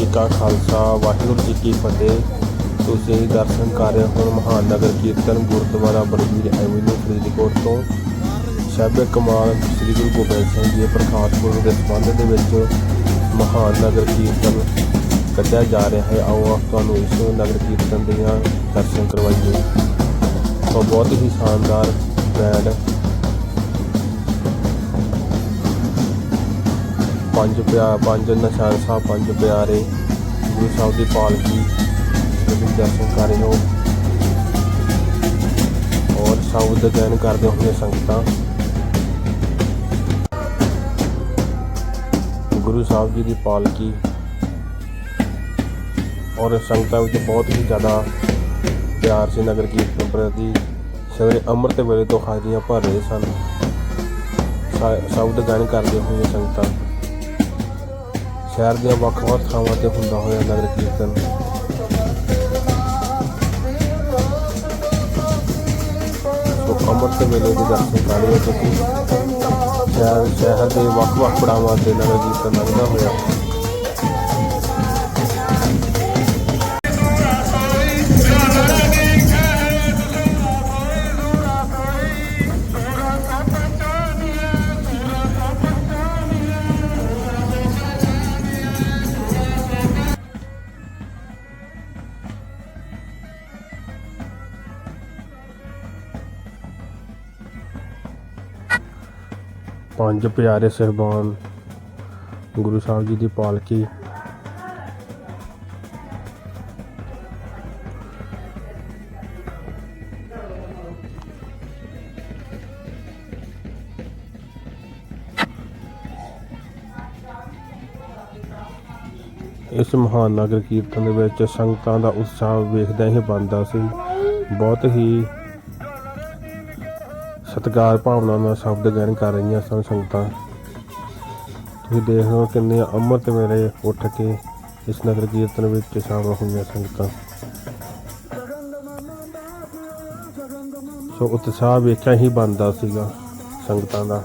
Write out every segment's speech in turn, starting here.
ਜੀ ਕਾ ਖਾਲਸਾ, ਵਾਹਿਗੁਰੂ ਜੀ ਕੀ ਫਤਿਹ। ਤੁਸੀਂ ਦਰਸ਼ਨ ਕਰ ਰਹੇ ਹੋ ਮਹਾਨ ਨਗਰ ਕੀਰਤਨ ਗੁਰਦੁਆਰਾ ਬਲਬੀਰ ਐਵਨਿਊ ਫਰੀਦਕੋਟ ਤੋਂ। ਸ਼ਾਬੇ ਕਮਾਲ ਸ੍ਰੀ ਗੁਰੂ ਗੋਬਿੰਦ ਸਿੰਘ ਜੀ ਪ੍ਰਕਾਸ਼ ਪੁਰਬ ਦੇ ਸੰਬੰਧ ਦੇ ਵਿੱਚ ਮਹਾਨ ਨਗਰ ਕੀਰਤਨ ਕੱਢਿਆ ਜਾ ਰਿਹਾ ਹੈ। ਆਓ ਆਪ ਤੁਹਾਨੂੰ ਇਸ ਨਗਰ ਕੀਰਤਨ ਦੀਆਂ ਦਰਸ਼ਨ ਕਰਵਾਈਏ। ਤਾਂ ਬਹੁਤ ਹੀ ਸ਼ਾਨਦਾਰ ਬੈਂਡ ਪੰਜ ਪਿਆ, ਪੰਜ ਨਿਸ਼ਾਨ ਸਾਹਿਬ, ਪੰਜ ਪਿਆਰੇ, ਗੁਰੂ ਸਾਹਿਬ ਦੀ ਪਾਲਕੀ ਤੁਸੀਂ ਦਰਸ਼ਨ ਕਰ ਰਹੇ ਹੋ। ਔਰ ਸ਼ਬਦ ਗਾਇਨ ਕਰਦੇ ਹੋਏ ਸੰਗਤਾਂ। ਗੁਰੂ ਸਾਹਿਬ ਜੀ ਦੀ ਪਾਲਕੀ। ਔਰ ਸੰਗਤਾਂ ਵਿੱਚ ਬਹੁਤ ਹੀ ਜ਼ਿਆਦਾ ਪਿਆਰ ਸੀ ਨਗਰ ਕੀਰਤਨ ਪ੍ਰਤੀ। ਸਵੇਰੇ ਅੰਮ੍ਰਿਤ ਵੇਲੇ ਤੋਂ ਹਾਜ਼ਰੀਆਂ ਭਰ ਰਹੇ ਸਨ। ਸ਼ਾ- ਸ਼ਬਦ ਗਾਇਨ ਕਰਦੇ ਹੋਏ ਸੰਗਤਾਂ। ਸ਼ਹਿਰ ਦੀਆਂ ਵੱਖ-ਵੱਖ ਥਾਵਾਂ ਤੇ ਹੁੰਦਾ ਹੋਇਆ ਨਗਰ ਕੀਰਤਨ। ਸੋ ਅੰਮ੍ਰਿਤ ਵੇਲੇ ਦੇ ਦਰਸ਼ਨ ਕਰ ਰਹੇ ਹੋ ਤੁਸੀਂ। ਸ਼ਹਿਰ ਸ਼ਹਿਰ ਦੇ ਵੱਖ-ਵੱਖ ਪੜਾਵਾਂ ਤੇ ਨਗਰ ਕੀਰਤਨ ਲੰਘਦਾ ਹੋਇਆ। ਪੰਜ ਪਿਆਰੇ ਸਹਿਬਾਨ ਗੁਰੂ ਸਾਹਿਬ ਜੀ ਦੀ ਪਾਲਕੀ। ਇਸ ਮਹਾਨ ਨਗਰ ਕੀਰਤਨ ਦੇ ਵਿੱਚ ਸੰਗਤਾਂ ਦਾ ਉਤਸ਼ਾਹ ਵੇਖਦਿਆਂ ਹੀ ਬਣਦਾ ਸੀ। ਬਹੁਤ ਹੀ ਸਤਿਕਾਰ ਭਾਵਨਾ ਨਾਲ ਸ਼ਬਦ ਗਾਇਨ ਕਰ ਰਹੀਆਂ ਸਨ ਸੰਗਤਾਂ। ਤੁਸੀਂ ਦੇਖ ਰਹੇ ਹੋ ਕਿੰਨੇ ਅੰਮ੍ਰਿਤ ਵੇਲੇ ਉੱਠ ਕੇ ਇਸ ਨਗਰ ਕੀਰਤਨ ਵਿੱਚ ਸ਼ਾਮਲ ਹੋਈਆਂ ਸੰਗਤਾਂ। ਸੋ ਉਤਸ਼ਾਹ ਵੇਖਿਆ ਹੀ ਬਣਦਾ ਸੀਗਾ ਸੰਗਤਾਂ ਦਾ।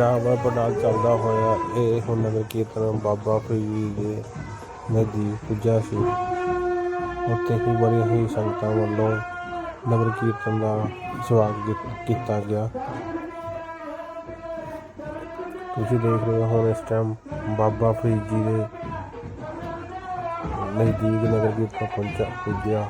ਪੜਾਵਾ ਪੜਾਲ ਚੱਲਦਾ ਹੋਇਆ ਇਹ ਹੁਣ ਨਗਰ ਕੀਰਤਨ ਬਾਬਾ ਫਰੀਦ ਦੇ ਨਜ਼ਦੀਕ ਪੁੱਜਾ ਸੀ। ਉੱਥੇ ਹੀ ਬੜੀ ਹੀ ਸੰਗਤਾਂ ਵੱਲੋਂ ਨਗਰ ਕੀਰਤਨ ਦਾ ਸਵਾਗਤ ਕੀਤਾ ਗਿਆ। ਤੁਸੀਂ ਦੇਖ ਰਹੇ ਹੋ ਹੁਣ ਇਸ ਟਾਈਮ ਬਾਬਾ ਫਰੀਦ ਜੀ ਦੇ ਨਜ਼ਦੀਕ ਨਗਰ ਕੀਰਤਨ ਪਹੁੰਚਾ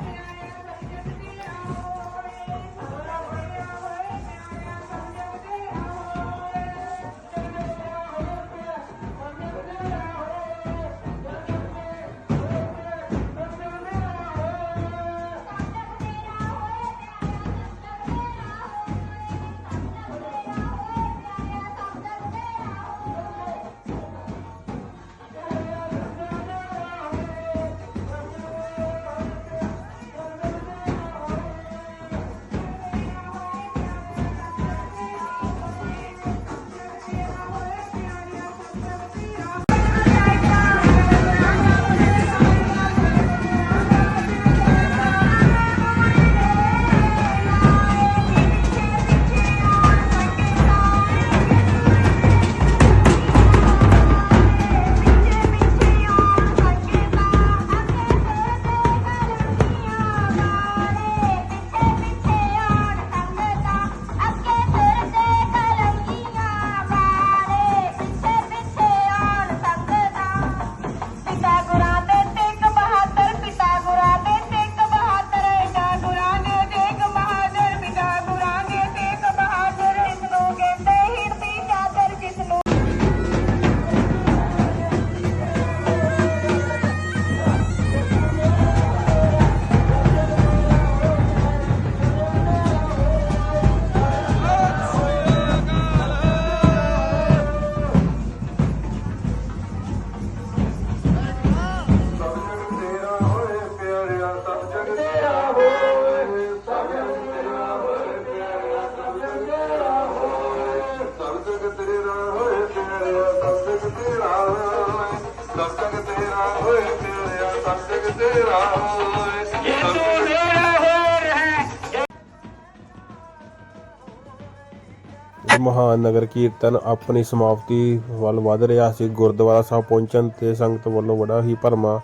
ਮਹਾਨ ਨਗਰ ਕੀਰਤਨ ਆਪਣੀ ਸਮਾਪਤੀ ਵੱਲ ਵਧ ਰਿਹਾ ਸੀ। ਗੁਰਦੁਆਰਾ ਸਾਹਿਬ ਪਹੁੰਚਣ ਤੇ ਸੰਗਤ ਵੱਲੋਂ ਬੜਾ ਹੀ ਭਰਮਾ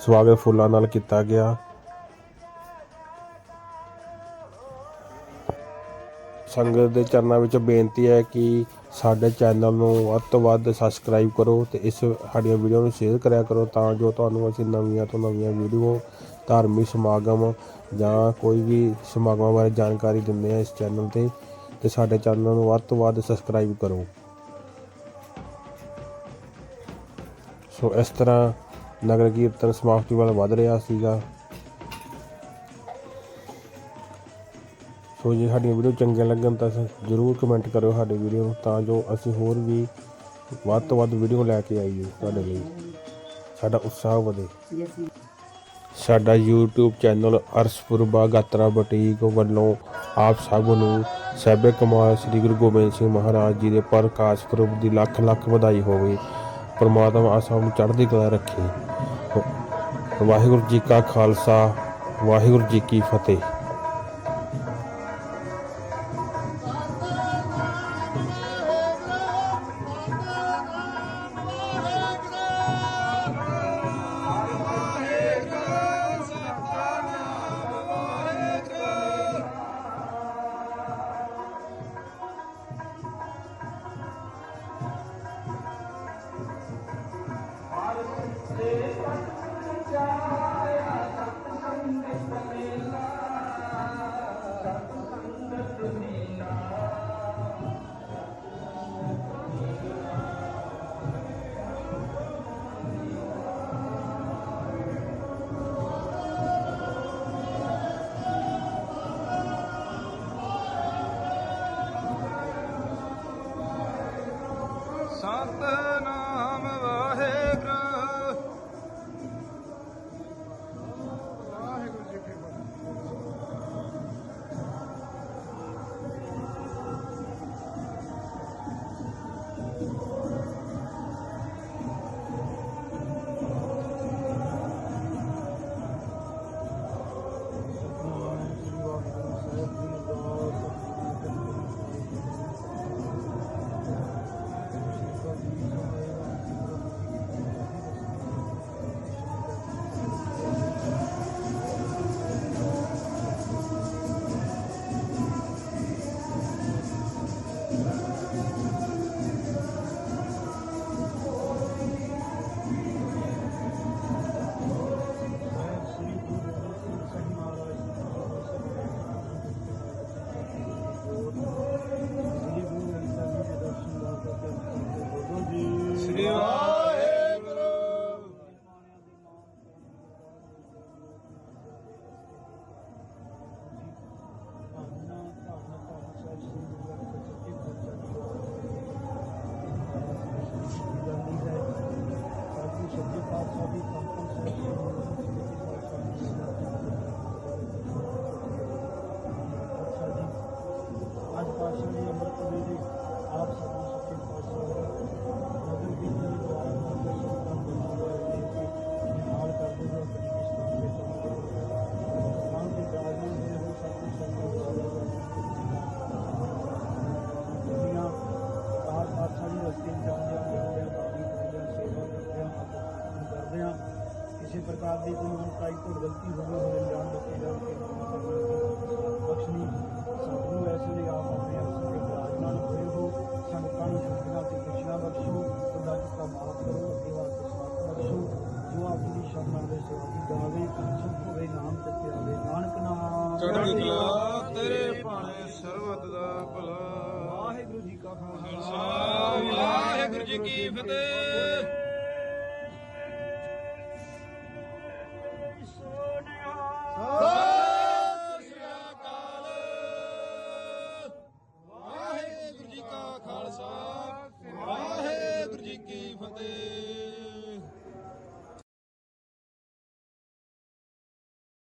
ਸਵਾਗਤ ਫੁੱਲਾਂ ਨਾਲ ਕੀਤਾ ਗਿਆ। ਸੰਗਤ ਦੇ ਚਰਨਾਂ ਵਿੱਚ ਬੇਨਤੀ ਹੈ ਕਿ ਸਾਡੇ ਚੈਨਲ ਨੂੰ ਵੱਧ ਤੋਂ ਵੱਧ ਸਬਸਕ੍ਰਾਈਬ ਕਰੋ ਤੇ ਇਸ ਸਾਡੀਆਂ ਵੀਡੀਓ ਨੂੰ ਸ਼ੇਅਰ ਕਰਿਆ ਕਰੋ ਤਾਂ ਜੋ ਤੁਹਾਨੂੰ ਅਸੀਂ ਨਵੀਆਂ ਤੋਂ ਨਵੀਆਂ ਵੀਡੀਓ, ਧਾਰਮਿਕ ਸਮਾਗਮ ਜਾਂ ਕੋਈ ਵੀ ਸਮਾਗਮਾਂ ਬਾਰੇ ਜਾਣਕਾਰੀ ਦਿੰਦੇ ਆ ਇਸ ਚੈਨਲ ਤੇ ਤੇ ਸਾਡੇ ਚੈਨਲ ਨੂੰ ਵੱਧ ਤੋਂ ਵੱਧ ਸਬਸਕ੍ਰਾਈਬ ਕਰੋ। ਸੋ ਇਸ ਤਰ੍ਹਾਂ ਨਗਰ ਕੀਰਤਨ ਸਮਾਪਤੀ ਵੱਲ ਵਧ ਰਿਹਾ ਸੀਗਾ। ਸੋ ਜੇ ਸਾਡੀਆਂ ਵੀਡੀਓ ਚੰਗੀਆਂ ਲੱਗਣ ਤਾਂ ਜਰੂਰ ਕਮੈਂਟ ਕਰਿਓ ਸਾਡੀ ਵੀਡੀਓ ਨੂੰ, ਤਾਂ ਜੋ ਅਸੀਂ ਹੋਰ ਵੀ ਵੱਧ ਤੋਂ ਵੱਧ ਵੀਡੀਓ ਲੈ ਕੇ ਆਈਏ ਤੁਹਾਡੇ ਲਈ। ਸਾਡਾ ਉਤਸ਼ਾਹ ਵਧੇ। ਸਾਡਾ YouTube channel Arshpurba Gatra boutique ਵੱਲੋਂ ਆਪ ਸਭ ਨੂੰ ਸਹਿਬੇ ਕਮਾਲ ਸ੍ਰੀ ਗੁਰੂ ਗੋਬਿੰਦ ਸਿੰਘ ਮਹਾਰਾਜ ਜੀ ਦੇ ਪ੍ਰਕਾਸ਼ ਪੁਰਬ ਦੀ ਲੱਖ ਲੱਖ ਵਧਾਈ ਹੋਵੇ। ਪਰਮਾਤਮਾ ਆਪ ਸਭ ਨੂੰ ਚੜ੍ਹਦੀ ਕਲਾ ਰੱਖੇ। ਵਾਹਿਗੁਰੂ ਜੀ ਕਾ ਖਾਲਸਾ, ਵਾਹਿਗੁਰੂ ਜੀ ਕੀ ਫਤਿਹ। ਜੀ